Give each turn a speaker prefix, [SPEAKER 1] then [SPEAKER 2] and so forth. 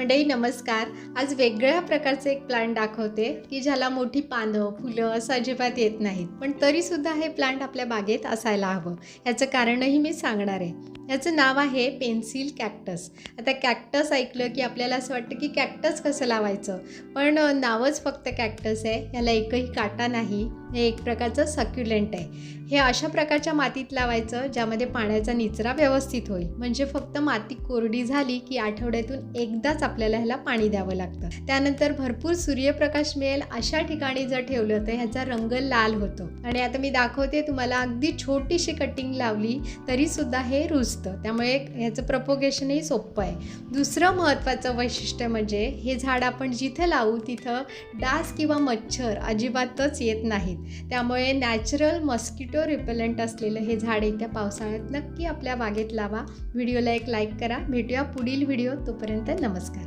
[SPEAKER 1] मंडई नमस्कार. आज वेगळ्या प्रकारचे एक प्लांट दाखवते की ज्याला मोठी पानं फुलं असं अजिबात येत नाहीत. पण तरीसुद्धा हे प्लांट आपल्या बागेत असायला हवं. याचं कारणही मी सांगणार आहे. याचं नाव आहे पेन्सिल कॅक्टस आता कॅक्टस ऐकलं की आपल्याला असं वाटतं की कॅक्टस कसं लावायचं? पण नावच फक्त कॅक्टस आहे. याला एकही काटा नाही. हे एक प्रकारचं सक्युलेंट आहे. हे अशा प्रकारच्या मातीत लावायचं ज्यामध्ये पाण्याचा निचरा व्यवस्थित होईल. म्हणजे फक्त माती कोरडी झाली की आठवड्यातून एकदाच आपल्याला ह्याला पाणी द्यावं लागतं. त्यानंतर भरपूर सूर्यप्रकाश मिळेल अशा ठिकाणी जर ठेवलं तर ह्याचा रंग लाल होतो. आणि आता मी दाखवते तुम्हाला अगदी छोटीशी कटिंग लावली तरी सुद्धा हे रुजतं. त्यामुळे ह्याचं प्रपोगेशनही सोपं आहे. दुसरं महत्त्वाचं वैशिष्ट्य म्हणजे हे झाड आपण जिथं लावू तिथं डास किंवा मच्छर अजिबातच येत नाहीत. त्यामुळे नॅचरल मस्किटो रिपेलंट असलेलं हे झाड येत्या पावसाळ्यात नक्की आपल्या बागेत लावा. व्हिडिओला एक लाईक करा. भेटूया पुढील व्हिडिओ तोपर्यंत नमस्कार.